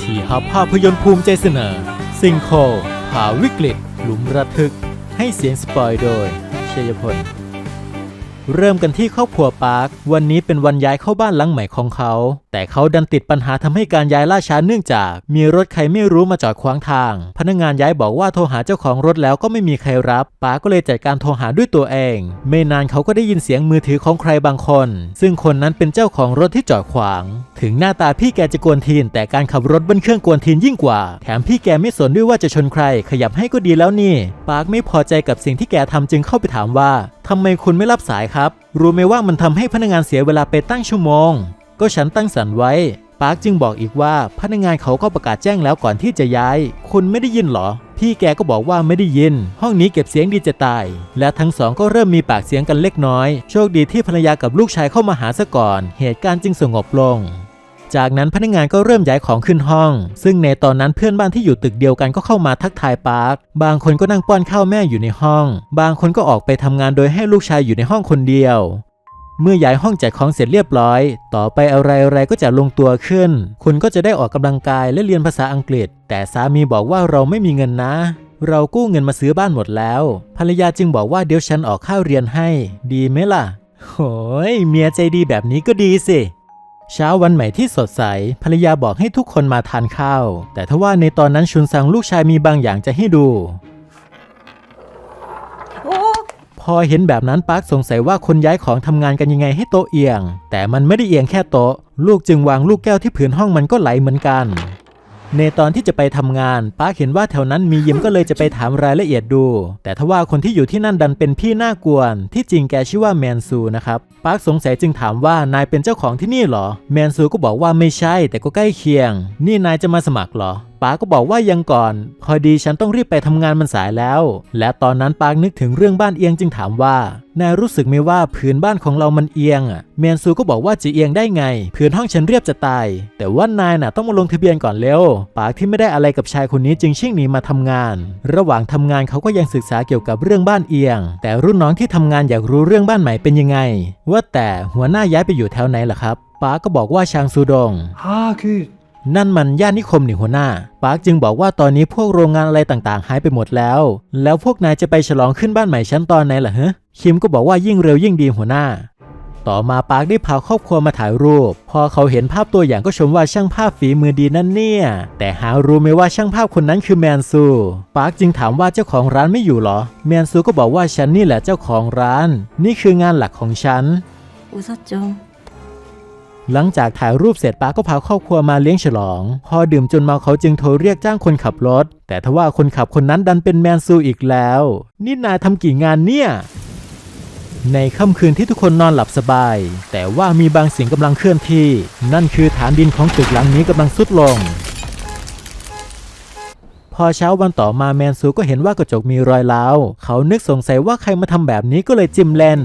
ที่ฮับภาพยนตร์ภูมิใจเสนอซิงโคผ่าวิกฤต หลุมระทึก ให้เสียงสปอยโดยเชยพล เริ่มกันที่ครอบครัวปาร์ค วันนี้เป็นวันย้ายเข้าบ้านหลังใหม่ของเขา แต่เขาดันติดปัญหาทำให้การย้ายล่าช้าเนื่องจาก มีรถใครไม่รู้มาจอดขวางทาง พนักงานย้ายบอกว่าโทรหาเจ้าของรถแล้วก็ไม่มีใครรับปาร์คก็เลยจัดการโทรหาด้วยตัวเอง ไม่นานเขาก็ได้ยินเสียงมือถือของใครบางคน ซึ่งคนนั้นเป็นเจ้าของรถที่จอดขวาง ถึงหน้าตาพี่แกจะกวนทีน แต่การขับรถบนเครื่องกวนทีนยิ่งกว่า แถมพี่แกไม่สนด้วยว่าจะชนใคร ขยับให้ก็ดีแล้วนี่ปาร์คไม่พอใจกับสิ่งที่แกทำจึงเข้าไปถามว่า ทำไมคุณไม่รับสายครับ รู้ไหมว่ามันทำให้พนักงานเสียเวลาไปตั้งชั่วโมง ก็ฉันตั้งสันไว้ ปาร์คจึงบอกอีกว่าพนักงานเขาก็ประกาศแจ้งแล้วก่อนที่จะย้าย คุณไม่ได้ยินเหรอ พี่แกก็บอกว่าไม่ได้ยิน ห้องนี้เก็บเสียงดีจะตาย และทั้งสองก็เริ่มมีปากเสียงกันเล็กน้อย โชคดีที่ภรรยากับลูกชายเข้ามาหาซะก่อน เหตุการณ์จึงสงบลง จากนั้นพนักงานก็เริ่มย้ายของขึ้นห้อง ซึ่งในตอนนั้นเพื่อนบ้านที่อยู่ตึกเดียวกันก็เข้ามาทักทายปาร์ค บางคนก็นั่งป้อนข้าวแม่อยู่ในห้อง บางคนก็ออกไปทำงานโดยให้ลูกชายอยู่ในห้องคนเดียว เมื่อย้ายห้องจัดของเสร็จเรียบร้อย ต่อไปอะไรๆก็จะลงตัวขึ้น คุณก็จะได้ออกกำลังกายและเรียนภาษาอังกฤษ แต่สามีบอกว่าเราไม่มีเงินนะเรากู้เงินมาซื้อบ้านหมดแล้ว ภรรยาจึงบอกว่าเดี๋ยวฉันออกค่าเรียนให้ ดีไหมล่ะ โหยเมียใจดีแบบนี้ก็ดีสิ เช้าวันใหม่ที่สดใส ภรรยาบอกให้ทุกคนมาทานข้าว แต่ทว่าในตอนนั้นชุนซังลูกชายมีบางอย่างจะให้ดู พอเห็นแบบนั้นปาร์คสงสัยว่าคนย้ายของทำงานกันยังไงให้โต๊ะเอียง แต่มันไม่ได้เอียงแค่โต๊ะ ลูกจึงวางลูกแก้วที่ผืนห้องมันก็ไหลเหมือนกัน ในตอนที่จะไปทำงานปาเห็นว่าแถวนั้นมียิมก็เลยจะไปถามรายละเอียดดู แต่ทว่าคนที่อยู่ที่นั่นดันเป็นพี่หน้ากวน ที่จริงแกชื่อว่าแมนซูนะครับปาสงสัยจึงถามว่านายเป็นเจ้าของที่นี่เหรอ แมนซูก็บอกว่าไม่ใช่ แต่ก็ใกล้เคียง นี่นายจะมาสมัครเหรอ ปาก็บอกว่ายังก่อน พอดีฉันต้องรีบไปทำงานมันสายแล้ว และตอนนั้นปานึกถึงเรื่องบ้านเอียงจึงถามว่านายรู้สึกไหมว่าผืนบ้านของเรามันเอียงอะแมนซูก็บอกว่าจะเอียงได้ไงผืนห้องฉันเรียบจะตาย แต่ว่านายน่ะต้องมาลงทะเบียนก่อนเร็วปาร์คที่ไม่ได้อะไรกับชายคนนี้จึงชิ่งหนีมาทำงาน ระหว่างทำงานเขาก็ยังศึกษาเกี่ยวกับเรื่องบ้านเอียง แต่รุ่นน้องที่ทำงานอยากรู้เรื่องบ้านใหม่เป็นยังไง ว่าแต่หัวหน้าย้ายไปอยู่แถวไหนล่ะครับปาก็บอกว่าชางซูดง 아, 그 นั่นมันย่านนิคมนี่หัวหน้า ปาร์คจึงบอกว่าตอนนี้พวกโรงงานอะไรต่างๆ หายไปหมดแล้ว แล้วพวกนายจะไปฉลองขึ้นบ้านใหม่ชั้นตอนไหนล่ะฮะ คิมก็บอกว่ายิ่งเร็วยิ่งดีหัวหน้า ต่อมาปาร์คได้พาครอบครัวมาถ่ายรูป พอเขาเห็นภาพตัวอย่างก็ชมว่าช่างภาพฝีมือดีนั่นเนี่ย แต่หารู้ไหมว่าช่างภาพคนนั้นคือแมนซู ปาร์คจึงถามว่าเจ้าของร้านไม่อยู่หรอ แมนซูก็บอกว่าฉันนี่แหละเจ้าของร้าน นี่คืองานหลักของฉันอุซจง หลังจากถ่ายรูปเสร็จป้าก็พาครอบครัวมาเลี้ยงฉลอง พอดื่มจนเมาเขาจึงโทรเรียกจ้างคนขับรถ แต่ทว่าคนขับคนนั้นดันเป็นแมนซูอีกแล้ว นี่นายทำกี่งานเนี่ย ในค่ำคืนที่ทุกคนนอนหลับสบาย แต่ว่ามีบางสิ่งกำลังเคลื่อนที่ นั่นคือฐานดินของตึกหลังนี้กำลังสุดลง พอเช้าวันต่อมาแมนซูก็เห็นว่ากระจกมีรอยร้าวเขานึกสงสัยว่าใครมาทำแบบนี้ก็เลยจิ้มเล่น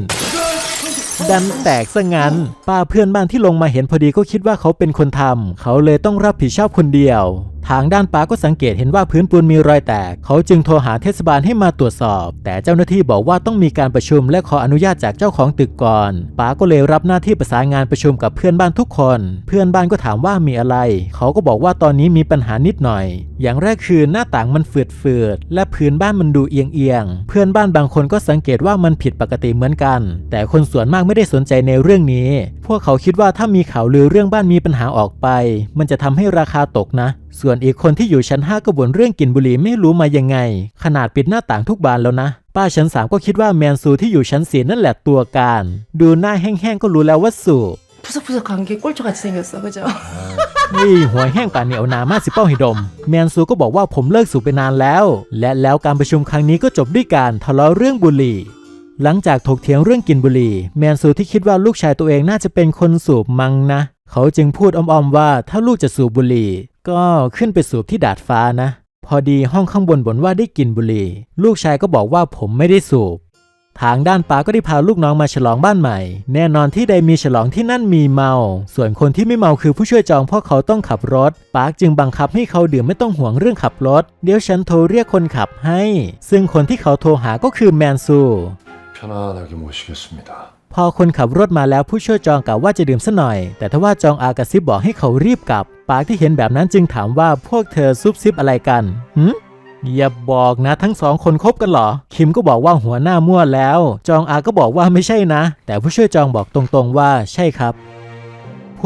ดันแตกซะงั้น ป้าเพื่อนบ้านที่ลงมาเห็นพอดีก็คิดว่าเขาเป็นคนทำเขาเลยต้องรับผิดชอบคนเดียว ทางด้านป้าก็สังเกตเห็นว่าพื้นปูนมีรอยแตก เขาจึงโทรหาเทศบาลให้มาตรวจสอบ แต่เจ้าหน้าที่บอกว่าต้องมีการประชุมและขออนุญาตจากเจ้าของตึกก่อนป้าก็เลยรับหน้าที่ประสานงานประชุมกับเพื่อนบ้านทุกคน เพื่อนบ้านก็ถามว่ามีอะไร เขาก็บอกว่าตอนนี้มีปัญหานิดหน่อย อย่างแรกคือหน้าต่างมันฝืดๆและพื้นบ้านมันดูเอียงๆเพื่อนบ้านบางคนก็สังเกตว่ามันผิดปกติเหมือนกัน แต่คนส่วนมากไม่ได้สนใจในเรื่องนี้ พวกเขาคิดว่าถ้ามีข่าวลือเรื่องบ้านมีปัญหาออกไป มันจะทำให้ราคาตกนะ ส่วนอีกคนที่อยู่ชั้น 5 ก็บ่นเรื่องกลิ่นบุหรี่ไม่รู้มายังไง ขนาดปิดหน้าต่างทุกบานแล้วนะ ป้าชั้น 3 ก็คิดว่าแมนซูที่อยู่ชั้น4นั่นแหละตัวการ ดูหน้าแห้งๆก็รู้แล้วว่าสูบ 푸석푸석한 게 꼴초같이 생겼어, 그죠? นี่หัวแห้งป่านเหนียวหนามากสิเป้าให้ดม แมนซูก็บอกว่าผมเลิกสูบไปนานแล้ว และแล้วการประชุมครั้งนี้ก็จบด้วยการทะเลาะเรื่องบุหรี่ หลังจากถกเถียงเรื่องกินบุหรี่ แมนซูที่คิดว่าลูกชายตัวเองน่าจะเป็นคนสูบมังนะ เขาจึงพูดอ้อมๆว่าถ้าลูกจะสูบบุหรี่ ก็ขึ้นไปสูบที่ดาดฟ้านะ พอดีห้องข้างบนบ่นว่าได้กลินบุหรี่ ลูกชายก็บอกว่าผมไม่ได้สูบ ทางด้านป้าก็ได้พาลูกน้องมาฉลองบ้านใหม่ แน่นอนที่ใดมีฉลองที่นั่นมีเมา ส่วนคนที่ไม่เมาคือผู้ช่วยจองเพราะเขาต้องขับรถปาร์คจึงบังคับให้เขาดื่มไม่ต้องห่วงเรื่องขับรถ เดี๋ยวฉันโทรเรียกคนขับให้ ซึ่งคนที่เขาโทรหาก็คือแมนซู 편안하게 모시겠습니다. พอคนขับรถมาแล้วผู้ช่วยจองกล่าวว่าจะดื่มซะหน่อย แต่ทว่าจองอากระซิบบอกให้เขารีบกลับ ปากที่เห็นแบบนั้นจึงถามว่าพวกเธอซุบซิบอะไรกันหืมอย่าบอกนะทั้งสองคนคบกันเหรอ คิมก็บอกว่าหัวหน้ามั่วแล้ว จองอาก็บอกว่าไม่ใช่นะ แต่ผู้ช่วยจองบอกตรงๆว่าใช่ครับ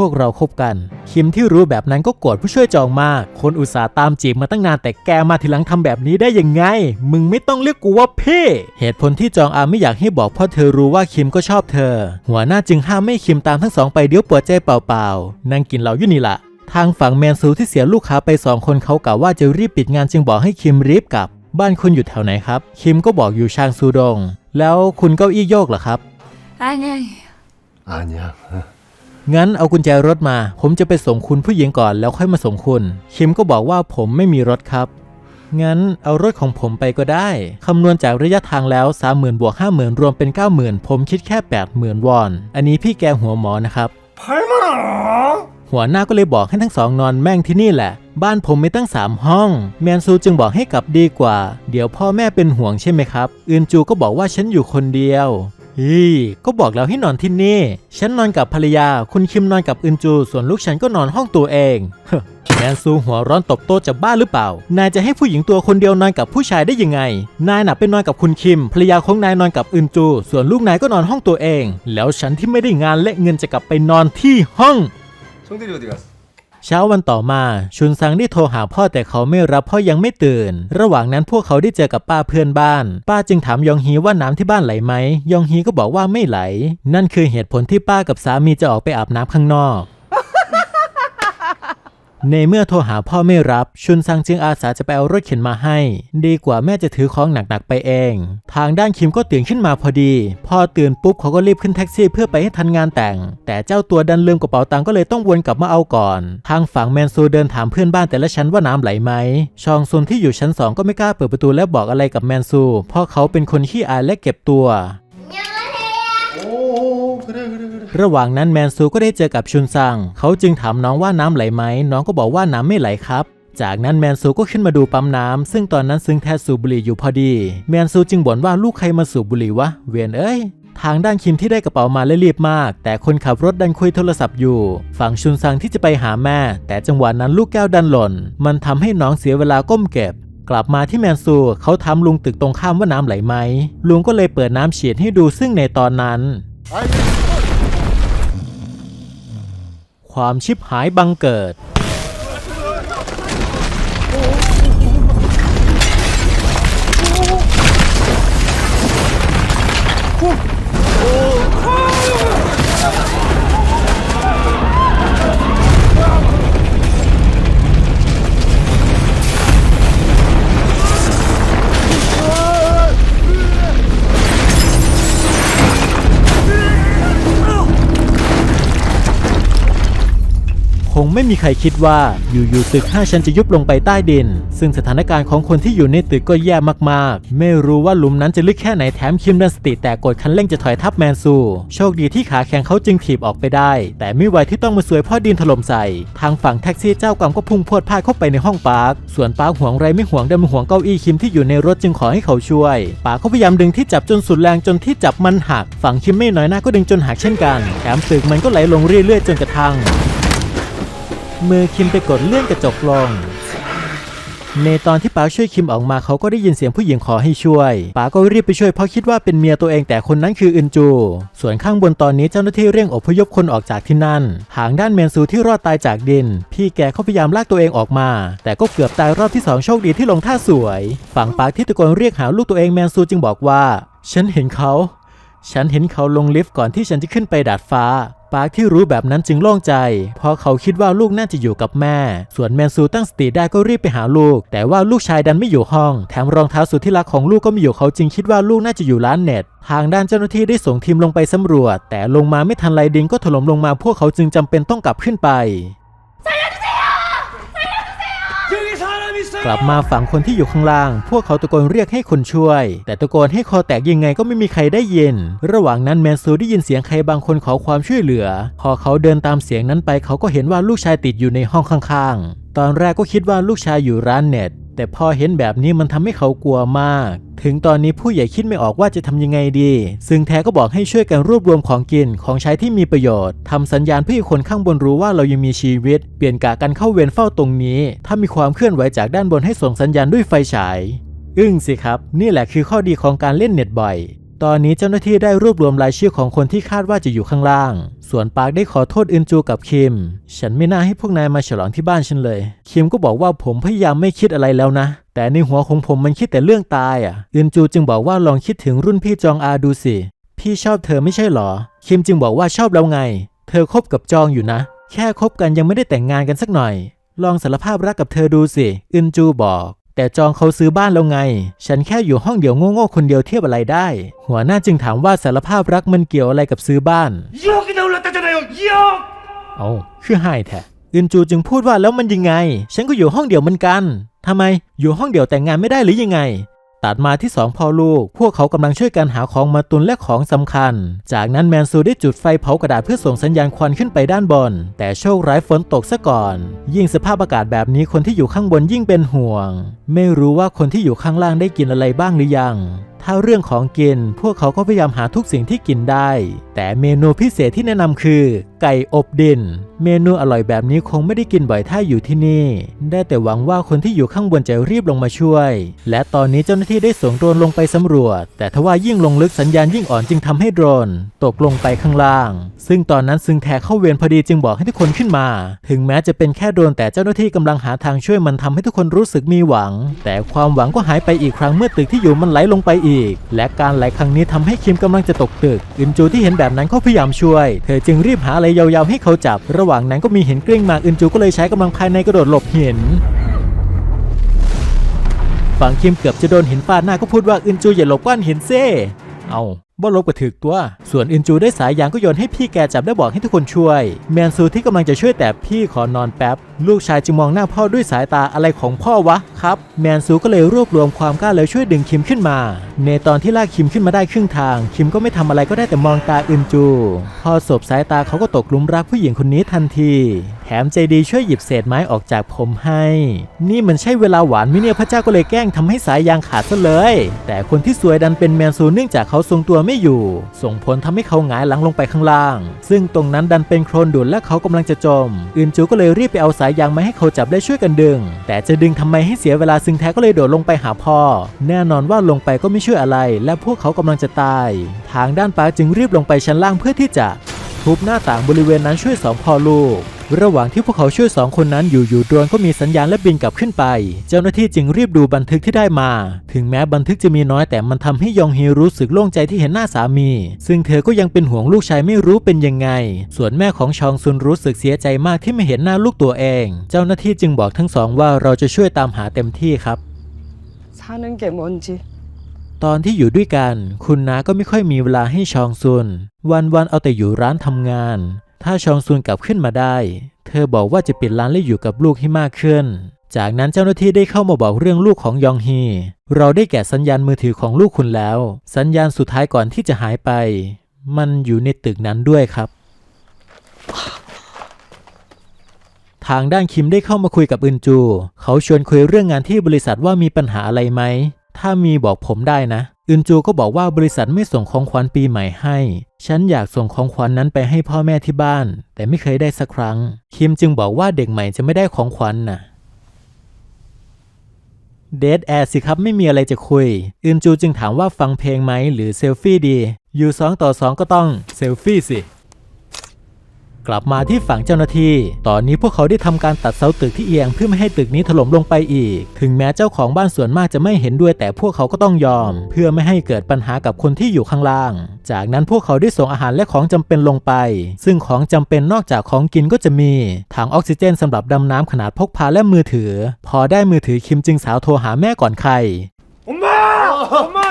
วกเราคบกัน คิมที่รู้แบบนั้นก็โกรธผู้ช่วยจองมาก คนอุตส่าห์ตามจีบมาตั้งนานแต่แกมาทีหลังทำแบบนี้ได้ยังไง มึงไม่ต้องเรียกกูว่าพี่ เหตุผลที่จองอาไม่อยากให้บอกเพราะเธอรู้ว่าคิมก็ชอบเธอ หัวหน้าจึงห้ามไม่คิมตามทั้งสองไปเดี๋ยวปวดใจเปล่าๆ นั่งกินเหล้าอยู่นี่ละทางฝั่งแมนซูที่เสียลูกค้าไปสองคนเขากล่าวว่าจะรีบปิดงานจึงบอกให้คิมรีบกลับ บ้านคุณอยู่แถวไหนครับ คิมก็บอกอยู่ชางซูดง แล้วคุณเก้าอี้โยกเหรอครับอันยังอันยัง นเอากุญแจรถมา ผมจะไปส่งคุณผู้หญิงก่อนแล้วค่อยมาส่งคุณ คิมก็บอกว่าผมไม่มีรถครับ งั้นเอารถของผมไปก็ได้ คำนวณจากระยะทางแล้ว 30,000บวก50,000 รวมเป็น 90,000 ผมคิดแค่ 80,000 วอน อันนี้พี่แกหัวหมอนะครับ8만 원. หัวหน้าก็เลยบอกให้ทั้งสองนอนแม่งที่นี่แหละ บ้านผมไม่ตั้ง3ห้อง แมนซูจึงบอกให้กลับดีกว่า เดี๋ยวพ่อแม่เป็นห่วงใช่ไหมครับอึนจูก็บอกว่าฉันอยู่คนเดียว ฮีก็บอกแล้วให้นอนที่นี่ ฉันนอนกับภรรยา คุณคิมนอนกับอึนจู ส่วนลูกฉันก็นอนห้องตัวเองแมนซูหัวร้อนตบโต้จะบ้าหรือเปล่า นายจะให้ผู้หญิงตัวคนเดียวนอนกับผู้ชายได้ยังไง นายหนักไปนอนกับคุณคิม ภรรยาของนายนอนกับอึนจู ส่วนลูกนายก็นอนห้องตัวเอง แล้วฉันที่ไม่ได้งานและเงินจะกลับไปนอนที่ห้อง เช้าวันต่อมาชุนซังได้โทรหาพ่อแต่เขาไม่รับพ่อยังไม่ตื่น ระหว่างนั้นพวกเขาได้เจอกับป้าเพื่อนบ้าน ป้าจึงถามยองฮีว่าน้ำที่บ้านไหลไหม ยองฮีก็บอกว่าไม่ไหล นั่นคือเหตุผลที่ป้ากับสามีจะออกไปอาบน้ำข้างนอก ในเมื่อโทรหาพ่อไม่รับ ชุนซังจึงอาสาจะไปเอารถเข็นมาให้ ดีกว่าแม่จะถือของหนักๆไปเอง ทางด้านคิมก็ตื่นขึ้นมาพอดีพ่อตื่นปุ๊บเขาก็รีบขึ้นแท็กซี่เพื่อไปให้ทันงานแต่ง แต่เจ้าตัวดันลืมกระเป๋าตังก็เลยต้องวนกลับมาเอาก่อน ทางฝั่งแมนซูเดินถามเพื่อนบ้านแต่ละชั้นว่าน้ำไหลไหม ชองซุนที่อยู่ชั้นสองก็ไม่กล้าเปิดประตูและบอกอะไรกับแมนซู เพราะเขาเป็นคนขี้อายและเก็บตัวยังโอ้ก็ได้ก็ได้ ระหว่างนั้นแมนซูก็ได้เจอกับชุนซัง เขาจึงถามน้องว่าน้ำไหลไหม น้องก็บอกว่าน้ำไม่ไหลครับ จากนั้นแมนซูก็ขึ้นมาดูปั๊มน้ำซึ่งตอนนั้นซึ้งแทสูบบุหรี่อยู่พอดี แมนซูจึงบ่นว่าลูกใครมาสูบบุหรี่วะ เวียนเอ้ยทางด้านคิมที่ได้กระเป๋ามาและรีบมาก แต่คนขับรถดันคุยโทรศัพท์อยู่ ฝั่งชุนซังที่จะไปหาแม่ แต่จังหวะนั้นลูกแก้วดันหล่น มันทำให้น้องเสียเวลาก้มเก็บ กลับมาที่แมนซูเขาถามลุงตึกตรงข้ามว่าน้ำไหลไหมลุงก็เลยเปิดน้ำฉีดให้ดูซึ่งในตอนนั้น ความชิบหายบังเกิดค งไม่มีใครคิดว่าอยู่ๆตึก 5 ชั้นจะยุบลงไปใต้ดิน ซึ่งสถานการณ์ของคนที่อยู่ในตึกก็แย่มากๆ ไม่รู้ว่าหลุมนั้นจะลึกแค่ไหนแถมคิมดันสติแต่กดคันเร่งจะถอยทับแมนซู โชคดีที่ขาแข็งเขาจึงถีบออกไปได้ แต่ไม่ไหวที่ต้องมาสวยพ่อดินถล่มใส่ ทางฝั่งแท็กซี่เจ้ากรรมก็พุ่งพรวดพลาดเข้าไปในห้องปาร์ค ส่วนปาร์คห่วงไรไม่ห่วงดันมาห่วงเก้าอี้คิมที่อยู่ในรถจึงขอให้เขาช่วย ปาร์คก็พยายามดึงที่จับจนสุดแรงจนที่จับมันหัก ฝั่งคิมไม่น้อยหน้าก็ดึงจนหักเช่นกัน แถมตึกมันก็ไหลลงเรื่อยๆจนกระทั่ง มือคิมไปกดเลื่อนกระจกลง ในตอนที่ป๋าช่วยคิมออกมาเขาก็ได้ยินเสียงผู้หญิงขอให้ช่วยป๋าก็รีบไปช่วยเพราะคิดว่าเป็นเมียตัวเองแต่คนนั้นคืออึนจู ส่วนข้างบนตอนนี้เจ้าหน้าที่เร่งอพยพคนออกจากที่นั่น หางด้านเมนซูที่รอดตายจากดิน พี่แกเขาพยายามลากตัวเองออกมา แต่ก็เกือบตายรอบที่สองโชคดีที่ลงท่าสวย ฝั่งป๋าที่ตะโกนเรียกหาลูกตัวเองแมนซูจึงบอกว่า ฉันเห็นเขา ฉันเห็นเขาลงลิฟต์ก่อนที่ฉันจะขึ้นไปดาดฟ้า ปาร์คที่รู้แบบนั้นจึงโล่งใจ เพราะเขาคิดว่าลูกน่าจะอยู่กับแม่ ส่วนแมนซูตั้งสติได้ก็รีบไปหาลูก แต่ว่าลูกชายดันไม่อยู่ห้อง แถมรองเท้าสุดที่รักของลูกก็ไม่อยู่เขาจึงคิดว่าลูกน่าจะอยู่ร้านเน็ต ทางด้านเจ้าหน้าที่ได้ส่งทีมลงไปสำรวจ แต่ลงมาไม่ทันไรดินก็ถล่มลงมาพวกเขาจึงจำเป็นต้องกลับขึ้นไป กลับมาฝั่งคนที่อยู่ข้างล่าง พวกเขาตะโกนเรียกให้คนช่วย แต่ตะโกนให้คอแตกยังไงก็ไม่มีใครได้ยิน ระหว่างนั้นแมนซูได้ยินเสียงใครบางคนขอความช่วยเหลือ พอเขาเดินตามเสียงนั้นไปเขาก็เห็นว่าลูกชายติดอยู่ในห้องข้างๆ ตอนแรกก็คิดว่าลูกชายอยู่ร้านเน็ต แต่พอเห็นแบบนี้มันทำให้เขากลัวมาก ถึงตอนนี้ผู้ใหญ่คิดไม่ออกว่าจะทำยังไงดี ซึ่งแท้ก็บอกให้ช่วยกันรวบรวมของกินของใช้ที่มีประโยชน์ทำสัญญาณเพื่อคนข้างบนรู้ว่าเรายังมีชีวิต เปลี่ยนกะกันเข้าเวรเฝ้าตรงนี้ ถ้ามีความเคลื่อนไหวจากด้านบนให้ส่งสัญญาณด้วยไฟฉาย อึ้งสิครับ นี่แหละคือข้อดีของการเล่นเน็ตบ่อย ตอนนี้เจ้าหน้าที่ได้รวบรวมรายชื่อของคนที่คาดว่าจะอยู่ข้างล่าง ส่วนปาร์คได้ขอโทษอึนจูกับคิม ฉันไม่น่าให้พวกนายมาฉลองที่บ้านฉันเลย คิมก็บอกว่าผมพยายามไม่คิดอะไรแล้วนะ แต่ในหัวของผมมันคิดแต่เรื่องตายอะ อึนจูจึงบอกว่าลองคิดถึงรุ่นพี่จองอาดูสิ พี่ชอบเธอไม่ใช่หรอ คิมจึงบอกว่าชอบแล้วไง เธอคบกับจองอยู่นะ แค่คบกันยังไม่ได้แต่งงานกันสักหน่อย ลองสารภาพรักกับเธอดูสิ อึนจูบอก แต่จองเขาซื้อบ้านแล้วไง ฉันแค่อยู่ห้องเดียวโง่ๆคนเดียวเทียบอะไรได้ หัวหน้าจึงถามว่าสารภาพรักมันเกี่ยวอะไรกับซื้อบ้านโยกเดาละตาจะไหนโยกเอาคือห้แท้อึนจูจึงพูดว่าแล้วมันยังไง ฉันก็อยู่ห้องเดียวเหมือนกันทำไมอยู่ห้องเดียวแต่งงานไม่ได้หรือยังไง ตัดมาที่สองพ่อลูก พวกเขากำลังช่วยกันหาของมาตุนและของสำคัญ จากนั้นแมนซูได้จุดไฟเผากระดาษเพื่อส่งสัญญาณควันขึ้นไปด้านบน แต่โชคร้ายฝนตกซะก่อน ยิ่งสภาพอากาศแบบนี้คนที่อยู่ข้างบนยิ่งเป็นห่วง ไม่รู้ว่าคนที่อยู่ข้างล่างได้กินอะไรบ้างหรือยังถ้าเรื่องของกิน พวกเขาก็พยายามหาทุกสิ่งที่กินได้ แต่เมนูพิเศษที่แนะนำคือไก่อบดิน เมนูอร่อยแบบนี้คงไม่ได้กินบ่อยถ้าอยู่ที่นี่ ได้แต่หวังว่าคนที่อยู่ข้างบนจะรีบลงมาช่วย และตอนนี้เจ้าหน้าที่ได้ส่งโดรนลงไปสำรวจ แต่ทว่ายิ่งลงลึกสัญญาณยิ่งอ่อนจึงทำให้โดรน ตกลงไปข้างล่าง ซึ่งตอนนั้นซึงแทเข้าเวรพอดีจึงบอกให้ทุกคนขึ้นมา ถึงแม้จะเป็นแค่โดรนแต่เจ้าหน้าที่กำลังหาทางช่วยมันทำให้ทุกคนรู้สึกมีหวัง แต่ความหวังก็หายไปอีกครั้งเมื่อตึกที่อยู่มันไหลลงไปอีก และการไหลครั้งนี้ทำให้คิมกำลังจะตกตึก อึนจูที่เห็นแบบนั้นก็พยายามช่วย เธอจึงรีบหาอะไรยาวๆให้เขาจับ ระหว่างนั้นก็มีเห็นกลิ้งมาอึนจูก็เลยใช้กำลังภายในกระโดดหลบเห็นฝั่งคิมเกือบจะโดนหินฟาดหน้าก็พูดว่าอึนจูอย่าหลบก้อนหินเซ่เอา บ่ลบกระถึกตัว ส่วนอึนจูได้สายยางก็โยนให้พี่แกจับและบอกให้ทุกคนช่วย แมนซูที่กำลังจะช่วยแต่พี่ขอนอนแป๊บ ลูกชายจึงมองหน้าพ่อด้วยสายตาอะไรของพ่อวะครับ แมนซูก็เลยรวบรวมความกล้าแล้วช่วยดึงคิมขึ้นมา ในตอนที่ลากคิมขึ้นมาได้ครึ่งทาง คิมก็ไม่ทำอะไรก็ได้แต่มองตาอึนจู พอสบสายตาเขาก็ตกหลุมรักผู้หญิงคนนี้ทันที แถมใจดีช่วยหยิบเศษไม้ออกจากผมให้ นี่มันใช่เวลาหวานมิเนี่ยพระเจ้าก็เลยแกล้งทำให้สายยางขาดซะเลย แต่คนที่สวยดันเป็นแมนซูเนื่องจากเขาทรงตัวไม่อยู่ ส่งผลทำให้เขาหงายหลังลงไปข้างล่าง ซึ่งตรงนั้นดันเป็นโคลนดุนและเขากำลังจะจม อึนจูก็เลยรีบไปเอาสายยางมาให้เขาจับได้ช่วยกันดึง แต่จะดึงทำไมให้เสียเวลาซึ่งแท้ก็เลยโดดลงไปหาพ่อ แน่นอนว่าลงไปก็ไม่ช่วยอะไร และพวกเขากำลังจะตาย ทางด้านปาจึงรีบลงไปชั้นล่างเพื่อที่จะ ทุบหน้าต่างบริเวณนั้นช่วยสองพ่อลูก ระหว่างที่พวกเขาช่วยสองคนนั้นอยู่อยู่ๆโดรนก็มีสัญญาณและบินกลับขึ้นไป เจ้าหน้าที่จึงรีบดูบันทึกที่ได้มา ถึงแม้บันทึกจะมีน้อยแต่มันทำให้ยองฮีรู้สึกโล่งใจที่เห็นหน้าสามี ซึ่งเธอก็ยังเป็นห่วงลูกชายไม่รู้เป็นยังไง ส่วนแม่ของชองซุนรู้สึกเสียใจมากที่ไม่เห็นหน้าลูกตัวเอง เจ้าหน้าที่จึงบอกทั้งสองว่าเราจะช่วยตามหาเต็มที่ครับ 사는 게 뭔지 ตอนที่อยู่ด้วยกัน คุณนาก็ไม่ค่อยมีเวลาให้ชองซุน วันๆเอาแต่อยู่ร้านทำงาน ถ้าชองซุนกลับขึ้นมาได้ เธอบอกว่าจะปิดร้านและอยู่กับลูกให้มากขึ้น จากนั้นเจ้าหน้าที่ได้เข้ามาบอกเรื่องลูกของยองฮี เราได้แกะสัญญาณมือถือของลูกคุณแล้ว สัญญาณสุดท้ายก่อนที่จะหายไป มันอยู่ในตึกนั้นด้วยครับ ทางด้านคิมได้เข้ามาคุยกับอึนจู เขาชวนคุยเรื่องงานที่บริษัทว่ามีปัญหาอะไรไหม ถ้ามีบอกผมได้นะ อึนจูก็บอกว่าบริษัทไม่ส่งของขวัญปีใหม่ให้ ฉันอยากส่งของขวัญนนั้นไปให้พ่อแม่ที่บ้าน แต่ไม่เคยได้สักครั้ง คิมจึงบอกว่าเด็กใหม่จะไม่ได้ของขวัญน่ะเดทแอร์สิครับไม่มีอะไรจะคุย อึนจูจึงถามว่าฟังเพลงไหมหรือเซลฟี่ดี อยู่สองต่อสองก็ต้องเซลฟี่สิ กลับมาที่ฝั่งเจ้าหน้าที่ ตอนนี้พวกเขาได้ทำการตัดเสาตึกที่เอียงเพื่อไม่ให้ตึกนี้ถล่มลงไปอีก ถึงแม้เจ้าของบ้านส่วนมากจะไม่เห็นด้วย แต่พวกเขาก็ต้องยอม เพื่อไม่ให้เกิดปัญหากับคนที่อยู่ข้างล่าง จากนั้นพวกเขาได้ส่งอาหารและของจำเป็นลงไป ซึ่งของจำเป็นนอกจากของกินก็จะมีถังออกซิเจนสำหรับดำน้ำขนาดพกพาและมือถือ พอได้มือถือคิมจึงสาวโทรหาแม่ก่อนใครผมมาผมมา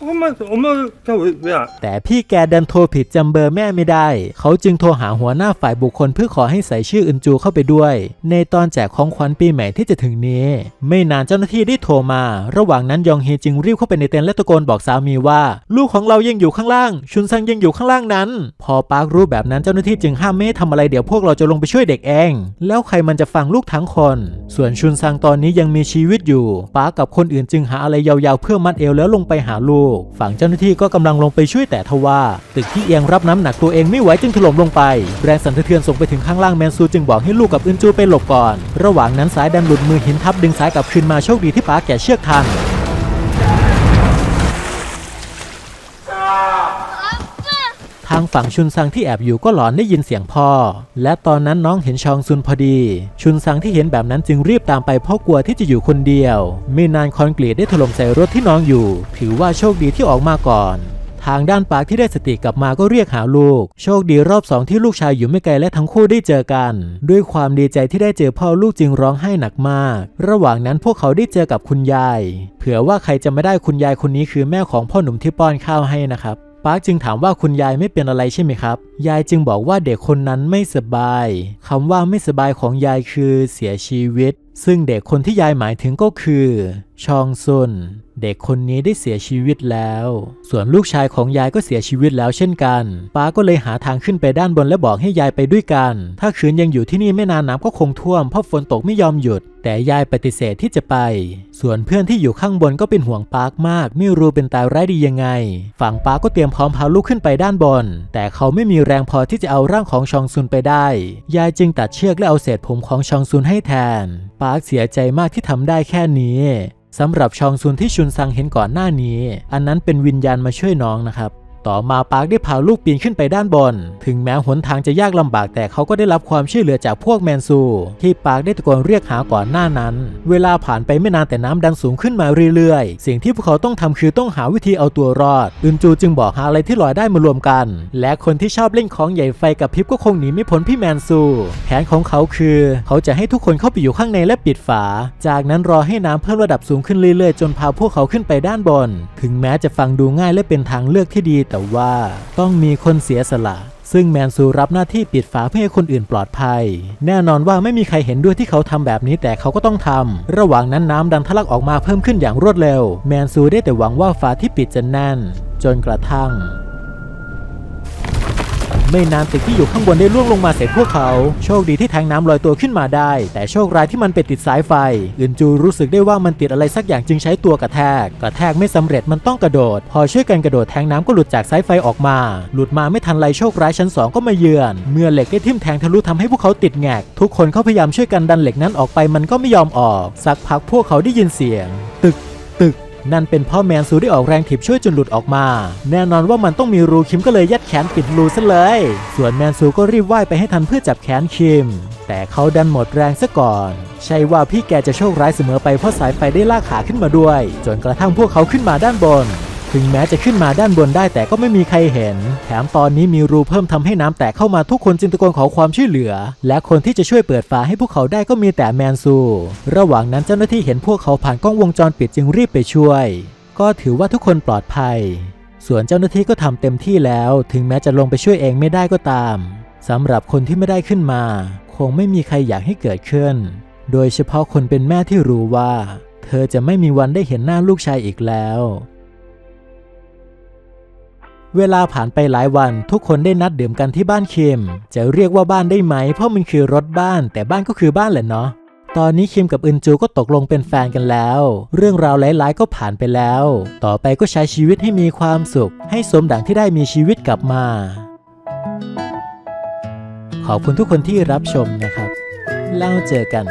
엄마 엄마가 왜 왜 안? แต่พี่แกดันโทรผิดจำเบอร์แม่ไม่ได้ เขาจึงโทรหาหัวหน้าฝ่ายบุคคลเพื่อขอให้ใส่ชื่ออึนจูเข้าไปด้วย ในตอนแจกของขวัญปีใหม่ที่จะถึงนี้ ไม่นานเจ้าหน้าที่ได้โทรมา ระหว่างนั้นยองเฮจึงรีบเข้าไปในเต็นท์และตะโกนบอกสามีว่า ลูกของเรายังอยู่ข้างล่าง ชุนซังยังอยู่ข้างล่างนั้น พอปาร์ครู้แบบนั้นเจ้าหน้าที่จึงห้ามไม่ให้ทำอะไรเดี๋ยวพวกเราจะลงไปช่วยเด็กเอง แล้วใครมันจะฟังลูกทั้งคน ส่วนชุนซังตอนนี้ยังมีชีวิตอยู่ปาร์คกับคนอื่นจึงหาอะไรยาวๆเพื่อมัดเอวแล้วลงไปหาลูก กฝั่งเจ้าหน้าที่ก็กำลังลงไปช่วยแต่ทว่าตึกที่เอียงรับน้ำหนักตัวเองไม่ไหวจึงถล่มลงไป แรงสั่นสะเทือนส่งไปถึงข้างล่างแมนซูจึงบอกให้ลูกกับอึนจูไปหลบก่อน ระหว่างนั้นสายดันหลุดมือหินทับดึงสายกลับคืนมาโชคดีที่ปาแก่เชือกทัน ทางฝั่งชุนซังที่แอบอยู่ก็หลอนได้ยินเสียงพ่อ และตอนนั้นน้องเห็นชองซุนพอดี ชุนซังที่เห็นแบบนั้นจึงรีบตามไปเพราะกลัวที่จะอยู่คนเดียว ไม่นานคอนกรีตได้ถล่มใส่รถที่น้องอยู่ ถือว่าโชคดีที่ออกมาก่อนทางด้านปาร์คที่ได้สติกลับมาก็เรียกหาลูก โชคดีรอบสองที่ลูกชายอยู่ไม่ไกลและทั้งคู่ได้เจอกัน ด้วยความดีใจที่ได้เจอพ่อลูกจึงร้องไห้หนักมาก ระหว่างนั้นพวกเขาได้เจอกับคุณยาย เผื่อว่าใครจะไม่ได้คุณยายคนนี้คือแม่ของพ่อหนุ่มที่ป้อนข้าวให้นะครับ ปาร์คจึงถามว่าคุณยายไม่เป็นอะไรใช่ไหมครับ ยายจึงบอกว่าเด็กคนนั้นไม่สบาย คำว่าไม่สบายของยายคือเสียชีวิต ซึ่งเด็กคนที่ยายหมายถึงก็คือ ชองซุน เด็กคนนี้ได้เสียชีวิตแล้ว ส่วนลูกชายของยายก็เสียชีวิตแล้วเช่นกัน ป้าก็เลยหาทางขึ้นไปด้านบนและบอกให้ยายไปด้วยกัน ถ้าคืนยังอยู่ที่นี่ไม่นานน้ำก็คงท่วมเพราะฝนตกไม่ยอมหยุด แต่ยายปฏิเสธที่จะไป ส่วนเพื่อนที่อยู่ข้างบนก็เป็นห่วงปาร์คมาก ไม่รู้เป็นตายร้ายดียังไง ฝั่งปาร์คก็เตรียมพร้อมพาลูกขึ้นไปด้านบน แต่เขาไม่มีแรงพอที่จะเอาร่างของชองซุนไปได้ ยายจึงตัดเชือกและเอาเศษผมของชองซุนให้แทน ปาร์คเสียใจมากที่ทำได้แค่นี้สำหรับชองซุนที่ชุนซังเห็นก่อนหน้านี้ อันนั้นเป็นวิญญาณมาช่วยน้องนะครับ ต่อมาปาร์คได้พาลูกปีนขึ้นไปด้านบน ถึงแม้หนทางจะยากลำบากแต่เขาก็ได้รับความช่วยเหลือจากพวกแมนซู ที่ปาร์คได้ตะโกนเรียกหาก่อนหน้านั้น เวลาผ่านไปไม่นานแต่น้ำดันสูงขึ้นมาเรื่อยๆ สิ่งที่พวกเขาต้องทำคือต้องหาวิธีเอาตัวรอดอึนจูจึงบอกหาอะไรที่ลอยได้มารวมกัน และคนที่ชอบเล่นของใหญ่ไฟกับพิบก็คงหนีไม่พ้นพี่แมนซู แผนของเขาคือ เขาจะให้ทุกคนเข้าไปอยู่ข้างในและปิดฝา จากนั้นรอให้น้ำเพิ่มระดับสูงขึ้นเรื่อยๆ จนพาพวกเขาขึ้นไปด้านบน ถึงแม้จะฟังดูง่ายและเป็นทางเลือกที่ดีแต่ว่าต้องมีคนเสียสละ ซึ่งแมนซูรับหน้าที่ปิดฝาเพื่อให้คนอื่นปลอดภัย แน่นอนว่าไม่มีใครเห็นด้วยที่เขาทำแบบนี้แต่เขาก็ต้องทำระหว่างนั้นน้ำดันทะลักออกมาเพิ่มขึ้นอย่างรวดเร็ว แมนซูได้แต่หวังว่าฝาที่ปิดจะแน่น จนกระทั่ง ไม่นานตึกที่อยู่ข้างบนได้ร่วงลงมาใส่พวกเขา โชคดีที่แทงน้ำลอยตัวขึ้นมาได้ แต่โชคร้ายที่มันไปติดสายไฟอึนจูรู้สึกได้ว่ามันติดอะไรสักอย่างจึงใช้ตัวกระแทก กระแทกไม่สำเร็จมันต้องกระโดด พอช่วยกันกระโดดแทงน้ำก็หลุดจากสายไฟออกมา หลุดมาไม่ทันไรโชคร้ายชั้นสองก็มาเยือน เมื่อเหล็กได้ทิ่มแทงทะลุทำให้พวกเขาติดแงก ทุกคนเขาพยายามช่วยกันดันเหล็กนั้นออกไปมันก็ไม่ยอมออก สักพักพวกเขาได้ยินเสียง ตึกตึก นั่นเป็นพ่อแมนซูได้ออกแรงถีบช่วยจนหลุดออกมา แน่นอนว่ามันต้องมีรูคิมก็เลยยัดแขนปิดรูซะเลย ส่วนแมนซูก็รีบว่ายไปให้ทันเพื่อจับแขนคิม แต่เขาดันหมดแรงซะก่อน ใช่ว่าพี่แกจะโชคร้ายเสมอไปเพราะสายไฟได้ลากขาขึ้นมาด้วย จนกระทั่งพวกเขาขึ้นมาด้านบน ถึงแม้จะขึ้นมาด้านบนได้แต่ก็ไม่มีใครเห็น แถมตอนนี้มีรูเพิ่มทำให้น้ำแตกเข้ามาทุกคนจึงตะโกนขอความช่วยเหลือ และคนที่จะช่วยเปิดฝาให้พวกเขาได้ก็มีแต่แมนซู ระหว่างนั้นเจ้าหน้าที่เห็นพวกเขาผ่านกล้องวงจรปิดจึงรีบไปช่วย ก็ถือว่าทุกคนปลอดภัย ส่วนเจ้าหน้าที่ก็ทำเต็มที่แล้ว ถึงแม้จะลงไปช่วยเองไม่ได้ก็ตามสำหรับคนที่ไม่ได้ขึ้นมา คงไม่มีใครอยากให้เกิดขึ้น โดยเฉพาะคนเป็นแม่ที่รู้ว่า เธอจะไม่มีวันได้เห็นหน้าลูกชายอีกแล้ว เวลาผ่านไปหลายวันทุกคนได้นัดดื่มกันที่บ้านคิมจะเรียกว่าบ้านได้ไหม เพราะมันคือรถบ้าน แต่บ้านก็คือบ้านแหละเนาะตอนนี้คิมกับอึนจูก็ตกลงเป็นแฟนกันแล้ว เรื่องราวหลาย ๆ ก็ผ่านไปแล้ว ต่อไปก็ใช้ชีวิตให้มีความสุข ให้สมดังที่ได้มีชีวิตกลับมา ขอบคุณทุกคนที่รับชมนะครับ แล้วเจอกัน